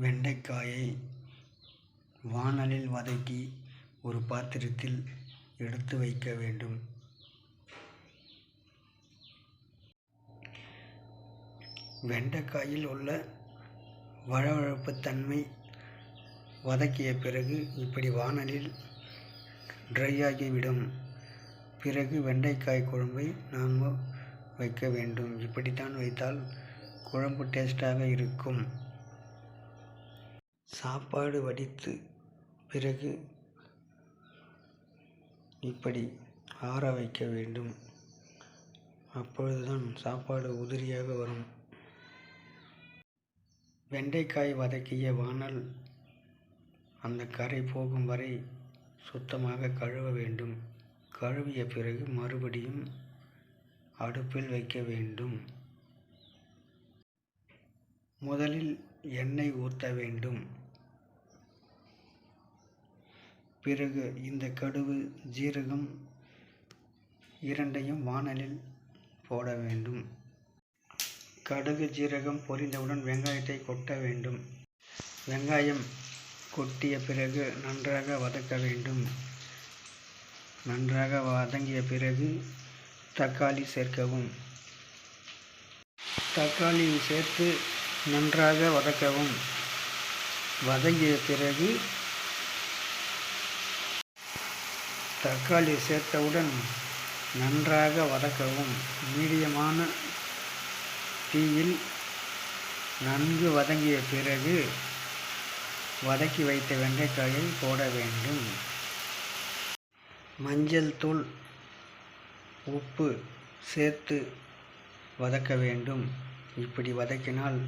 வெண்டைக்காயை வாணலில் வதக்கி ஒரு பாத்திரத்தில் எடுத்து வைக்க வேண்டும். வெண்டைக்காயில் உள்ள வழவழப்பு தன்மை வதக்கிய பிறகு இப்படி வாணலில் ட்ரையாகிவிடும் பிறகு வெண்டைக்காய் குழம்பை நாம் வைக்க வேண்டும். இப்படித்தான் வைத்தால் குழம்பு டேஸ்ட்டாக இருக்கும். சாப்பாடு வடித்து பிறகு இப்படி ஆற வைக்க வேண்டும். அப்பொழுதுதான் சாப்பாடு உதிரியாக வரும். வெண்டைக்காய் வதக்கிய வாணல் அந்த கரை போகும் வரை சுத்தமாக கழுவ வேண்டும். கழுவிய பிறகு மறுபடியும் அடுப்பில் வைக்க வேண்டும். முதலில் எண்ணெய் ஊற்ற வேண்டும். பிறகு இந்த கடுகு ஜீரகம் இரண்டையும் வாணலில் போட வேண்டும். கடுகு ஜீரகம் பொரிந்தவுடன் வெங்காயத்தை கொட்ட வேண்டும். வெங்காயம் கொட்டிய பிறகு நன்றாக வதக்க வேண்டும். நன்றாக வதங்கிய பிறகு தக்காளி சேர்க்கவும். தக்காளி சேர்த்து நன்றாக வதக்கவும். வதங்கிய பிறகு தக்காளி சேர்த்தவுடன் நன்றாக வதக்கவும். மீடியமான தீயில் நன்கு வதங்கிய பிறகு வதக்கி வைத்த வெண்டைக்காயை போட வேண்டும். மஞ்சள் தூள் உப்பு சேர்த்து வதக்க வேண்டும். இப்படி வதக்கினால்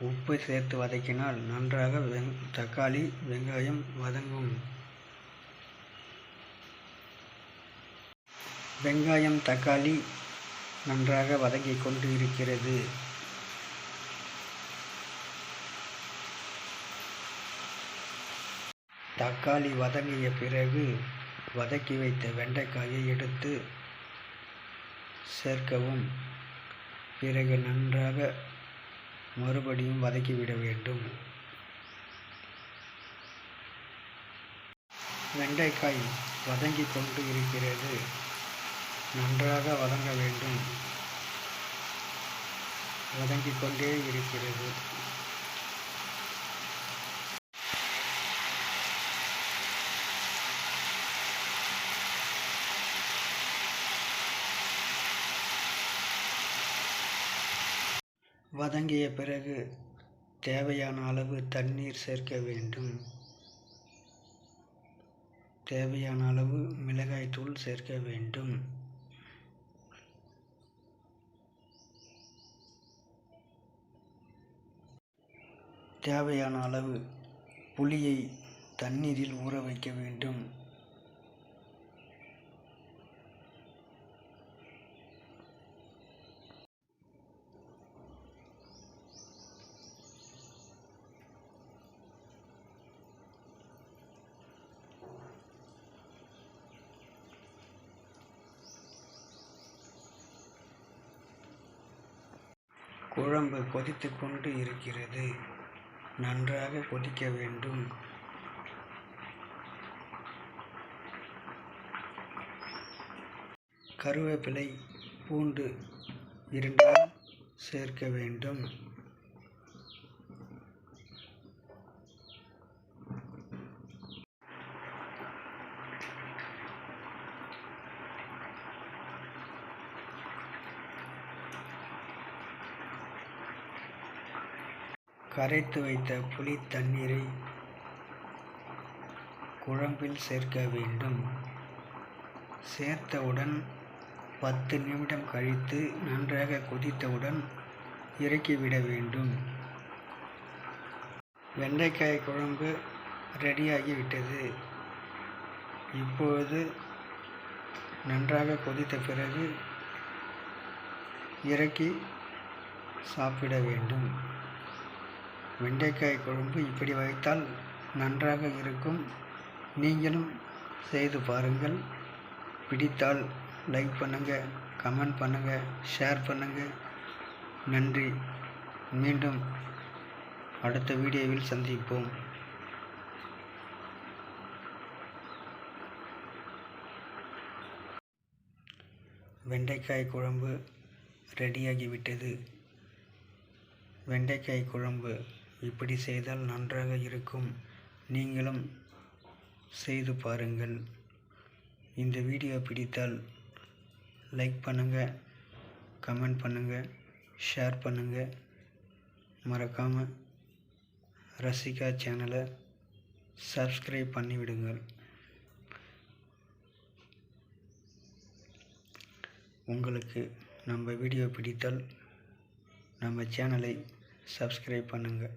உப்பு சேர்த்து வதக்கினால் நன்றாக வெங் தக்காளி வெங்காயம் வதங்கும். வெங்காயம் தக்காளி நன்றாக வதங்கிக் கொண்டு இருக்கிறது தக்காளி வதங்கிய பிறகு வதக்கி வைத்த வெண்டைக்காயை எடுத்து சேர்க்கவும். பிறகு நன்றாக மறுபடியும் வதக்கிவிட வேண்டும். வெண்டைக்காய் வதங்கி கொண்டு இருக்கிறது. நன்றாக வதங்க வேண்டும். வதங்கிக் கொண்டே இருக்கிறது. வதங்கிய பிறகு தேவையான அளவு தண்ணீர் சேர்க்க வேண்டும். தேவையான அளவு மிளகாய்த்தூள் சேர்க்க வேண்டும். தேவையான அளவு புளியை தண்ணீரில் ஊற வைக்க வேண்டும். குழம்பு கொதித்து கொண்டு இருக்கிறது. நன்றாக கொதிக்க வேண்டும். கருவேப்பிலை பூண்டு இரண்டையும் சேர்க்க வேண்டும். கரைத்து வைத்த புளி தண்ணீரை குழம்பில் சேர்க்க வேண்டும். சேர்த்தவுடன் பத்து நிமிடம் கழித்து நன்றாக கொதித்தவுடன் இறக்கிவிட வேண்டும். வெண்டைக்காய் குழம்பு ரெடியாகிவிட்டது. இப்பொழுது நன்றாக கொதித்த பிறகு இறக்கி சாப்பிட வேண்டும். வெண்டைக்காய் குழம்பு இப்படி வைத்தால் நன்றாக இருக்கும். நீங்களும் செய்து பாருங்கள். பிடித்தால் லைக் பண்ணுங்கள் கமெண்ட் பண்ணுங்கள் ஷேர் பண்ணுங்கள் நன்றி. மீண்டும் அடுத்த வீடியோவில் சந்திப்போம். வெண்டைக்காய் குழம்பு ரெடியாகிவிட்டது வெண்டைக்காய் குழம்பு இப்படி செய்தால் நன்றாக இருக்கும். நீங்களும் செய்து பாருங்கள். இந்த வீடியோ பிடித்தால் லைக் பண்ணுங்கள் கமெண்ட் பண்ணுங்கள் ஷேர் பண்ணுங்கள் மறக்காமல் ரசிகா சேனலை சப்ஸ்கிரைப் பண்ணிவிடுங்கள். உங்களுக்கு நம்ம வீடியோ பிடித்தால் நம்ம சேனலை சப்ஸ்கிரைப் பண்ணுங்கள்